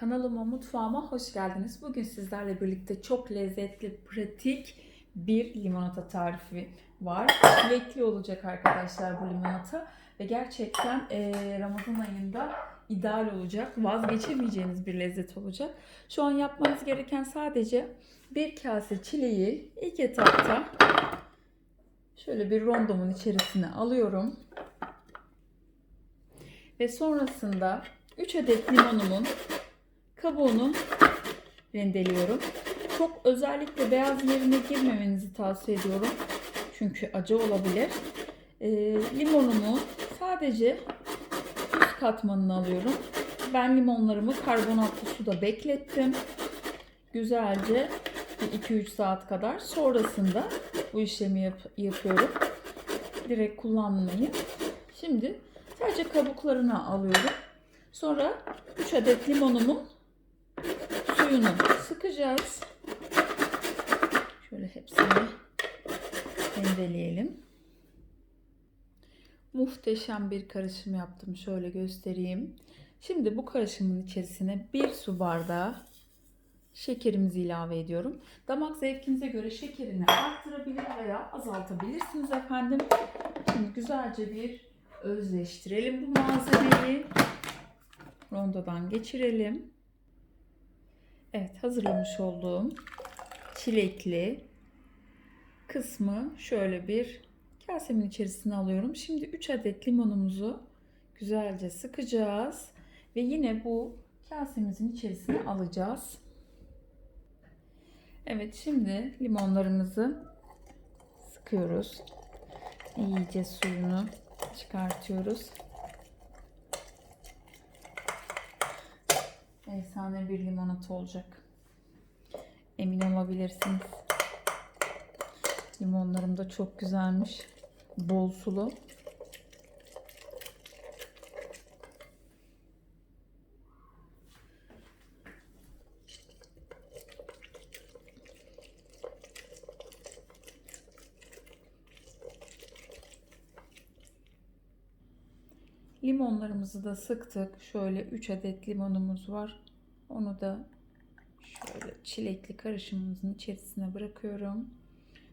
Kanalıma, mutfağıma hoş geldiniz. Bugün sizlerle birlikte çok lezzetli, pratik bir limonata tarifi var. Çilekli olacak arkadaşlar bu limonata. Ve gerçekten eee, Ramazan ayında ideal olacak. Vazgeçemeyeceğiniz bir lezzet olacak. Şu an yapmanız gereken sadece bir kase çileği ilk etapta şöyle bir rondomun içerisine alıyorum. Ve sonrasında 3 adet limonumun kabuğunu rendeliyorum. Çok özellikle beyaz yerine girmemenizi tavsiye ediyorum. Çünkü acı olabilir. Ee, limonumu sadece üst katmanını alıyorum. Ben limonlarımı karbonatlı suda beklettim. Güzelce 2-3 saat kadar. Sonrasında bu işlemi yap- yapıyorum. Direkt kullanmayı. Şimdi sadece kabuklarını alıyorum. Sonra 3 adet limonumun suyunu sıkacağız. Şöyle hepsini rendeleyelim. Muhteşem bir karışım yaptım. Şöyle göstereyim. Şimdi bu karışımın içerisine bir su bardağı şekerimizi ilave ediyorum. Damak zevkinize göre şekerini arttırabilir veya azaltabilirsiniz efendim. Şimdi güzelce bir özleştirelim bu malzemeyi. Rondodan geçirelim. Evet hazırlamış olduğum çilekli kısmı şöyle bir kasemin içerisine alıyorum. Şimdi 3 adet limonumuzu güzelce sıkacağız ve yine bu kasemizin içerisine alacağız. Evet şimdi limonlarımızı sıkıyoruz. İyice suyunu çıkartıyoruz. Efsane bir limonata olacak. Emin olabilirsiniz. Limonlarım da çok güzelmiş. Bol sulu. Limonlarımızı da sıktık. Şöyle 3 adet limonumuz var. Onu da şöyle çilekli karışımımızın içerisine bırakıyorum.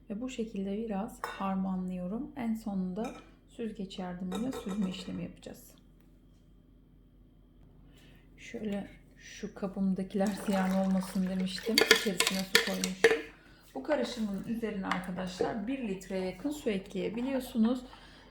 Ve bu şekilde biraz harmanlıyorum. En sonunda süzgeç yardımıyla süzme işlemi yapacağız. Şöyle şu kabımdakiler ziyan olmasın demiştim. İçerisine su koymuştum. Bu karışımın üzerine arkadaşlar 1 litreye yakın su ekleyebiliyorsunuz.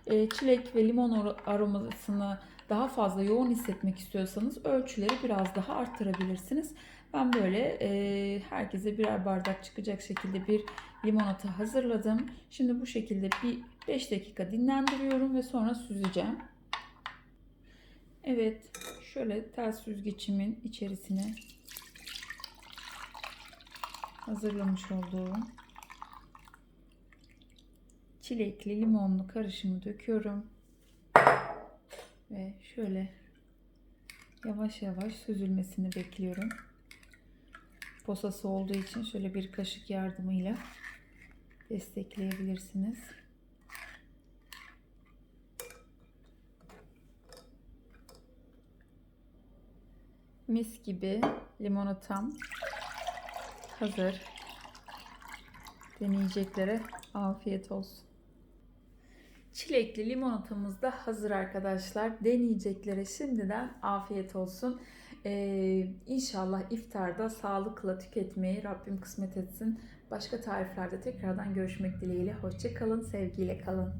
E, çilek ve limon aromasını daha fazla yoğun hissetmek istiyorsanız ölçüleri biraz daha arttırabilirsiniz. Ben böyle e, herkese birer bardak çıkacak şekilde bir limonata hazırladım. Şimdi bu şekilde bir 5 dakika dinlendiriyorum ve sonra süzeceğim. Evet, şöyle ters süzgecimin içerisine hazırlamış olduğum çilekli limonlu karışımı döküyorum. Ve şöyle yavaş yavaş süzülmesini bekliyorum. Posası olduğu için şöyle bir kaşık yardımıyla destekleyebilirsiniz. Mis gibi limonatam hazır. Deneyeceklere afiyet olsun. Çilekli limonatamız da hazır arkadaşlar. Deneyeceklere şimdiden afiyet olsun. Ee, inşallah iftarda sağlıkla tüketmeyi Rabbim kısmet etsin. Başka tariflerde tekrardan görüşmek dileğiyle. Hoşçakalın, sevgiyle kalın.